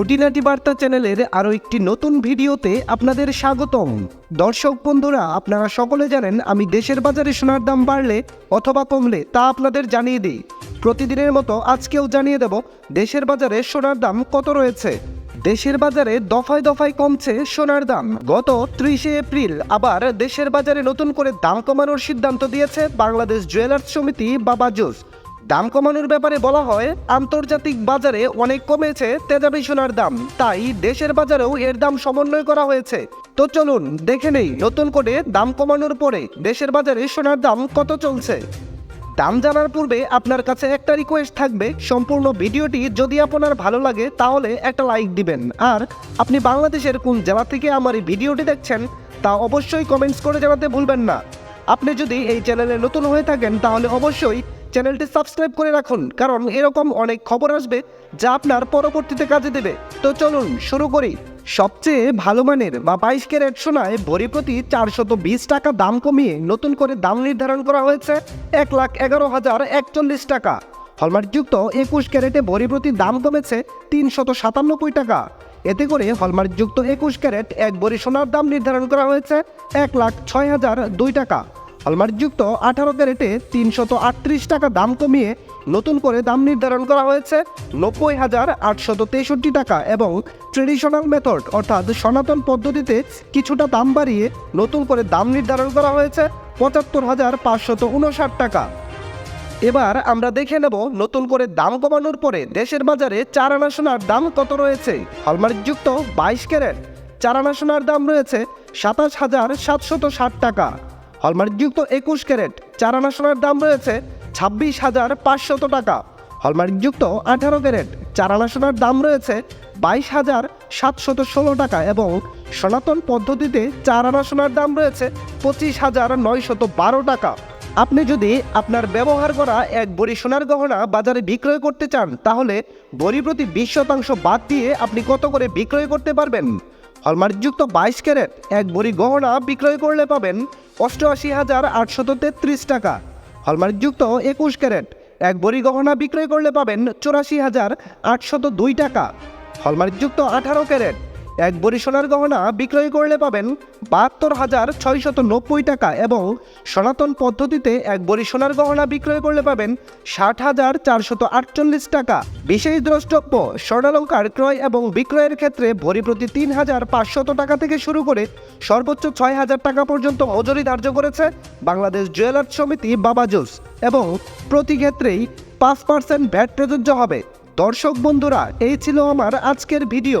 খুঁটিনাটি বার্তা চ্যানেলের আরও একটি নতুন ভিডিওতে আপনাদের স্বাগতম। দর্শক বন্ধুরা, আপনারা সকলে জানেন আমি দেশের বাজারে সোনার দাম বাড়লে অথবা কমলে তা আপনাদের জানিয়ে দিই। প্রতিদিনের মতো আজকেও জানিয়ে দেব, দেশের বাজারে সোনার দাম কত রয়েছে। দেশের বাজারে দফায় দফায় কমছে সোনার দাম। গত ত্রিশে এপ্রিল আবার দেশের বাজারে নতুন করে দাম কমানোর সিদ্ধান্ত দিয়েছে বাংলাদেশ জুয়েলার্স সমিতি বা বাজুস দাম কমানোর ব্যাপারে বলা হয়, আন্তর্জাতিক বাজারে অনেক কমেছে তেজাবি সোনার দাম। তাই দেশের বাজারেও এর দাম সমন্বয় করা হয়েছে। তো চলুন দেখে নেই নতুন করে দাম কমানোর পরে দেশের বাজারে সোনার দাম কত চলছে। দাম জানার পূর্বে আপনার কাছে একটা রিকোয়েস্ট থাকবে। সম্পূর্ণ ভিডিওটি যদি আপনার ভালো লাগে তাহলে একটা লাইক দিবেন। আর আপনি বাংলাদেশের কোন জেলা থেকে আমার এই ভিডিওটি দেখছেন তা অবশ্যই কমেন্টস করে জানাতে ভুলবেন না। আপনি যদি এই চ্যানেলে নতুন হয়ে থাকেন তাহলে অবশ্যই চ্যানেলটি সাবস্ক্রাইব করে রাখুন, কারণ এরকম অনেক খবর আসবে যা আপনার পরবর্তীতে কাজে দেবে। তো চলুন শুরু করি। সবচেয়ে ভালো মানের বা বাইশ ক্যারেট সোনায় ভরি প্রতি চারশত বিশ টাকা দাম কমিয়ে নতুন করে দাম নির্ধারণ করা হয়েছে এক লাখ এগারো হাজার একচল্লিশ টাকা। হলমার্কযুক্ত একুশ ক্যারেটে ভরি প্রতি দাম কমেছে তিনশত সাতানব্বই টাকা। এতে করে হলমার্কযুক্ত একুশ ক্যারেট এক ভরি সোনার দাম নির্ধারণ করা হয়েছে এক লাখ ছয় হাজার দুই টাকা। হলমার্কযুক্ত আঠারো ক্যারেটে তিনশত আটত্রিশ টাকা দাম কমিয়ে নতুন করে দাম নির্ধারণ করা হয়েছে। নব্বই হাজার আটশত তেষট্টি টাকা এবং ট্রেডিশনাল মেথড, অর্থাৎ সনাতন পদ্ধতিতে কিছুটা দাম বাড়িয়ে নতুন করে দাম নির্ধারণ করা হয়েছে পঁচাত্তর হাজার পাঁচশত উনষাট টাকা। এবার আমরা দেখে নেব নতুন করে দাম কমানোর পরে দেশের বাজারে চার আনা সোনার দাম কত রয়েছে। হলমার্কযুক্ত বাইশ ক্যারেট, চার আনা সোনার দাম রয়েছে সাতাশ হাজার সাতশত ষাট টাকা। হলমার্কযুক্ত একুশ ক্যারেট, চার আনা সোনার দাম রয়েছে ছাব্বিশ হাজার পাঁচশত টাকা। হলমার্কযুক্ত আঠারো ক্যারেট, চার আনা সোনার দাম রয়েছে বাইশ হাজার সাতশত ষোলো টাকা এবং সনাতন পদ্ধতিতে চার আনা সোনার দাম রয়েছে পঁচিশ হাজার নয়শত বারো টাকা। আপনি যদি আপনার ব্যবহার করা এক বড়ি সোনার গহনা বাজারে বিক্রয় করতে চান, তাহলে বড়ি প্রতি বিশ শতাংশ বাদ দিয়ে আপনি কত করে বিক্রয় করতে পারবেন? হলমার্কযুক্ত বাইশ ক্যারেট, এক বড়ি গহনা বিক্রয় করলে পাবেন অষ্টআশি হাজার আটশত তেত্রিশ টাকা। হলমার্কযুক্ত একুশ ক্যারেট, এক বড়ি গহনা বিক্রয় করলে পাবেন চৌরাশি হাজার আটশত দুই টাকা। হলমার্কযুক্ত আঠারো ক্যারেট এক বড়ি সোনার গহনা বিক্রয় করলে পাবেন বাহাত্তর হাজার ছয়শত নব্বই টাকা এবং সনাতন পদ্ধতিতে এক বড়ি সোনার গহনা বিক্রয় করলে পাবেন ষাট হাজার চারশত আটচল্লিশ টাকা। বিশেষ দ্রষ্টব্য, স্বর্ণালঙ্কার ক্রয় এবং বিক্রয়ের ক্ষেত্রে ভরি প্রতি তিন হাজার পাঁচশত টাকা থেকে শুরু করে সর্বোচ্চ ছয় হাজার টাকা পর্যন্ত মজুরি ধার্য করেছে বাংলাদেশ জুয়েলার্স সমিতি বাবাজুস এবং প্রতি ক্ষেত্রেই পাঁচ পার্সেন্ট ভ্যাট প্রযোজ্য হবে। দর্শক বন্ধুরা, এই ছিল আমার আজকের ভিডিও।